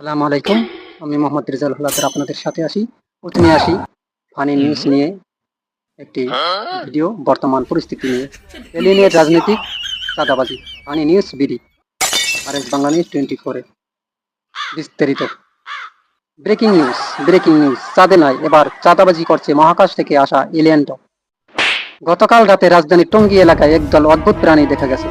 সালাম আলাইকুম। আমি মোহাম্মদ রেজাল হলাদার আপনাদের সাথে আসি প্রথমে আসি ফানি নিউজ নিয়ে একটি ভিডিও বর্তমান পরিস্থিতি নিয়ে। এলিয়েনের রাজনৈতিক চাঁদাবাজি ফানি নিউজ বিডি। আর এস বাংলা নিউজ টোয়েন্টি ফোরে বিস্তারিত। Breaking news breaking news. চাঁদে নয় এবার চাঁদাবাজি করছে মহাকাশ থেকে আসা এলিয়েনটা গতকাল রাতে রাজধানীর টঙ্গী এলাকায় একদল অদ্ভুত প্রাণী দেখা গেছে।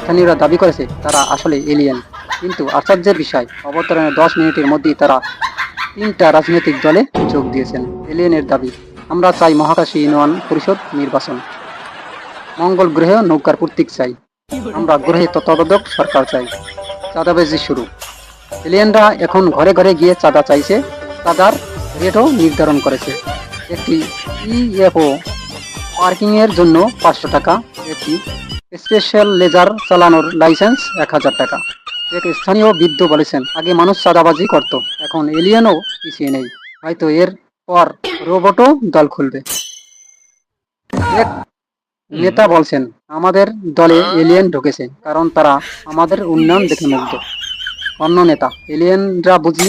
স্থানীয়রা দাবি করেছে তারা আসলে এলিয়েন। কিন্তু আশ্চর্যের বিষয়, অবতরণের দশ মিনিটের মধ্যেই তারা তিনটা রাজনৈতিক দলে যোগ দিয়েছেন। এলিয়েনের দাবি, আমরা চাই মহাকাশী ইউনিয়ন পরিষদ নির্বাচন। মঙ্গল গ্রহে নৌকার প্রতীক চাই। আমরা গ্রহে তত্ত্বাবধায়ক সরকার চাই। চাঁদাবাজি শুরু। এলিয়েনরা এখন ঘরে ঘরে গিয়ে চাঁদা চাইছে। চাঁদার রেটও নির্ধারণ করেছে। একটি ইএফও পার্কিংয়ের জন্য পাঁচশো টাকা, একটি স্পেশাল লেজার চালানোর লাইসেন্স এক হাজার টাকা। এক স্থানীয় বৃদ্ধ বলেছেন, আগে মানুষ চাঁদাবাজি করত, এখন এলিয়েনও পিছিয়ে নেই, হয়তো এর পর রোবটও দল খুলবে। এক নেতা বলছেন, আমাদের দলে এলিয়েন ঢুকেছে, কারণ তারা আমাদের উন্নয়ন দেখে মুগ্ধ। অন্য নেতা, এলিয়েনরা বুঝি,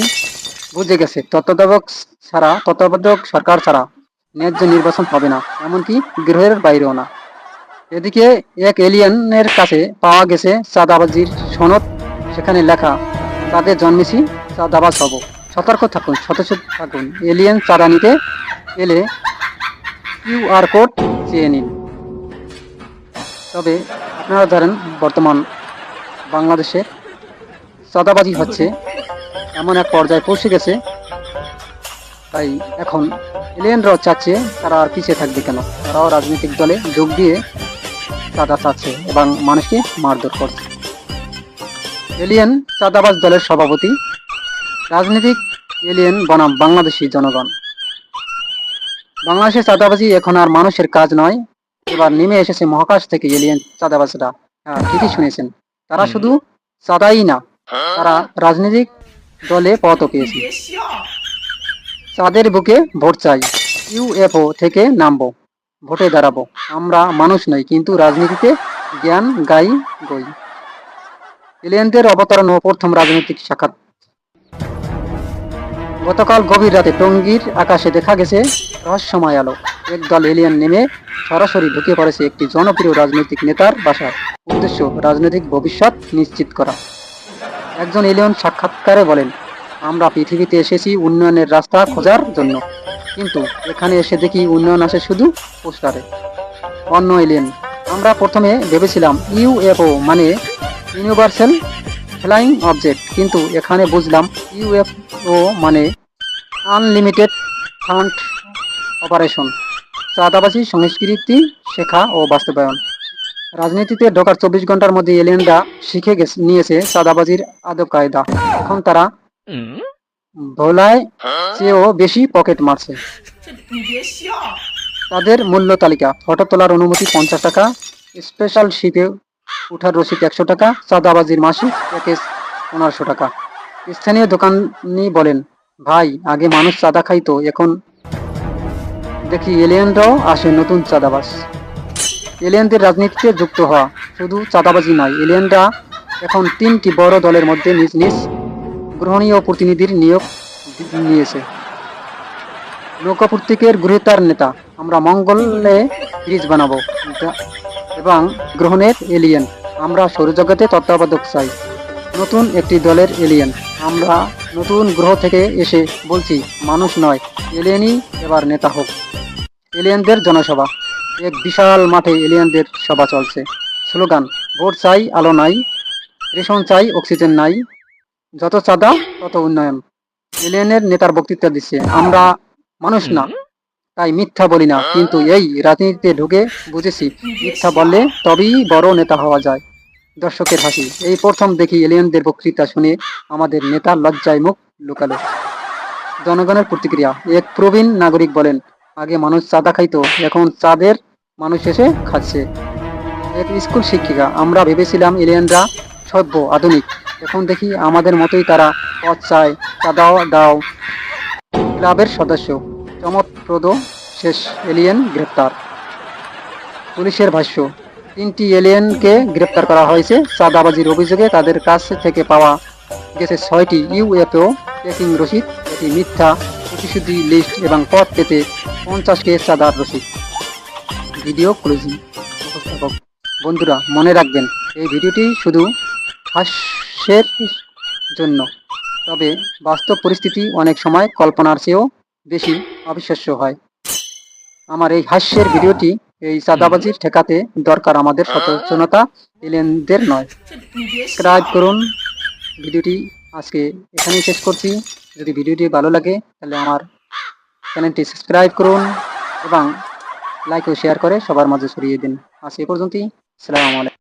বুঝে গেছে, তত্ত্বাবধায়ক ছাড়া, তত্ত্বাবধায়ক সরকার ছাড়া ন্যায্য নির্বাচন হবে না, এমনকি গৃহের বাইরেও না। এদিকে এক এলিয়েনের কাছে পাওয়া গেছে চাঁদাবাজির সনদ সেখানে লেখা, তাদের জন্মেছি চাঁদাবাজ হব। সতর্ক থাকুন সচেতন থাকুন। এলিয়েন চাঁদা নিতে এলে কিউআর কোড চেয়ে নিন। তবে আপনারা ধরেন বর্তমান বাংলাদেশে চাঁদাবাজি হচ্ছে, এমন এক পর্যায়ে পৌঁছে গেছে। তাই এখন এলিয়েনরাও চাচ্ছে তারা আর পিছিয়ে থাকবে কেন? তারাও রাজনৈতিক দলে যোগ দিয়ে চাঁদা চাচ্ছে এবং মানুষকে মারধর করছে। এলিয়েন চাঁদাবাজ দলের সভাপতি। রাজনৈতিক এলিয়েন বনাম বাংলাদেশি জনগণ। বাংলাদেশের চাঁদাবাজি এখন আর মানুষের কাজ নয়। এবার নেমে এসেছে মহাকাশ থেকে এলিয়েন চাঁদাবাজরা। হ্যাঁ ঠিকই শুনেছেন। তারা শুধু চাঁদাই না তারা রাজনৈতিক দলে পদও পেয়েছে। চাঁদের বুকে ভোট চাই ইউএফও থেকে নামবো ভোটে দাঁড়াবো। আমরা মানুষ নই কিন্তু রাজনীতিতে জ্ঞান গাই গই। এলিয়েনদের অবতরণ ও প্রথম রাজনৈতিক সাক্ষাৎ। গতকাল গভীর রাতে টঙ্গীর আকাশে দেখা গেছে, রহস্যময় আলো। একদল এলিয়েন নেমে সরাসরি ঢুকে পড়েছে একটি জনপ্রিয় রাজনৈতিক নেতার বাসায়। উদ্দেশ্য, রাজনৈতিক ভবিষ্যৎ নিশ্চিত করা। একজন এলিয়ন সাক্ষাৎকারে বলেন, আমরা পৃথিবীতে এসেছি উন্নয়নের রাস্তা খোঁজার জন্য। কিন্তু এখানে এসে দেখি উন্নয়ন আসে শুধু পোস্টারে। অন্য এলিয়েন, আমরা প্রথমে ভেবেছিলাম ইউএফও মানে ইউনিভার্সাল ফ্লাইং অবজেক্ট কিন্তু এখানে বুঝলাম ইউএফও মানে আনলিমিটেড ফান্ড অপারেশন চাঁদাবাসী সংস্কৃতি শেখা ও বাস্তবায়ন। রাজনীতিতে ঢোকার চব্বিশ ঘণ্টার মধ্যে এলিয়েনরা শিখে গেছে নিয়েছে চাঁদাবাজির আদব কায়দা। এখন তারা ভোলায় চেয়েও বেশি পকেট মারছে। তাদের মূল্য তালিকা ফটো তোলার অনুমতি পঞ্চাশ টাকা স্পেশাল শিপে উঠার রসিদ একশো টাকা, চাঁদাবাজির মাসিক প্যাকেজ পনেরোশো টাকা। স্থানীয় দোকানি বলেন, ভাই, আগে মানুষ চাঁদা খাইতো, এখন দেখি এলিয়েনরাও আসে নতুন চাঁদাবাজ। এলিয়েনদের রাজনীতিতে যুক্ত হওয়া শুধু চাঁদাবাজি নয়, এলিয়েনরা এখন তিনটি বড় দলের মধ্যে নিজ নিজ গ্রহণীয় প্রতিনিধির নিয়োগ নিয়েছে। নৌকা প্রতীকের গৃহীতার নেতা, আমরা মঙ্গলে ব্রিজ বানাবো। এবং গ্রহণের এলিয়েন আমরা সৌরজগতে তত্ত্বাবধায়ক চাই। নতুন একটি দলের এলিয়েন আমরা নতুন গ্রহ থেকে এসে বলছি, মানুষ নয় এলিয়েনই এবার নেতা হোক। এলিয়েনদের জনসভা। এক বিশাল মাঠে এলিয়েনদের সভা চলছে। স্লোগান, ভোট চাই, আলো নাই, রেশন চাই, অক্সিজেন নাই, যত চাঁদা তত উন্নয়ন। এলিয়েনের নেতার বক্তৃতা দিচ্ছে, আমরা মানুষ না। তাই মিথ্যা বলি না, কিন্তু এই রাজনীতিতে ঢুকে বুঝেছি, মিথ্যা বললে তবেই বড় নেতা হওয়া যায়। দর্শকের হাসি, এই প্রথম দেখি এলিয়েনদের বক্তৃতা শুনে আমাদের নেতা লজ্জায় মুখ লুকালো। জনগণের প্রতিক্রিয়া, এক প্রবীণ নাগরিক বলেন, আগে মানুষ চাঁদা খাইতো, এখন চাঁদের মানুষ এসে খাচ্ছে। এক স্কুল শিক্ষিকা, আমরা ভেবেছিলাম এলিয়েনরা সভ্য, আধুনিক। এখন দেখি আমাদের মতোই তারা পথ চায়, চাঁদাও দাও। ক্লাবের সদস্য চমৎপ্রদ শেষ এলিয়েন গ্রেপ্তার। পুলিশের ভাষ্য, তিনটি এলিয়েনকে গ্রেপ্তার করা হয়েছে। চাঁদাবাজির অভিযোগে তাদের কাছ থেকে পাওয়া গেছে ছয়টি ইউএফও ট্রেকিং রসিদ এটি মিথ্যা প্রতিশ্রুতি লিস্ট এবং পথ পেতে পঞ্চাশ কে চাঁদার রসিদ। Video closing. বন্ধুরা, মনে রাখবেন, এই ভিডিওটি শুধু হাস্যের জন্য, তবে বাস্তব পরিস্থিতি অনেক সময় কল্পনার চেয়েও বেশি অবিশ্বাস্য হয়। আমার এই হাস্যের ভিডিওটি এই চাঁদাবাজির ঠেকাতে দরকার আমাদের সচেতনতা এলিয়েনদের নয়। সাবস্ক্রাইব করুন। ভিডিওটি আজকে এখানেই শেষ করছি। যদি ভিডিওটি ভালো লাগে, তাহলে আমার চ্যানেলটি সাবস্ক্রাইব করুন এবং লাইক ও শেয়ার করে সবার মাঝে ছড়িয়ে দিন। আজ এ পর্যন্তই। সালাম আলাইকুম।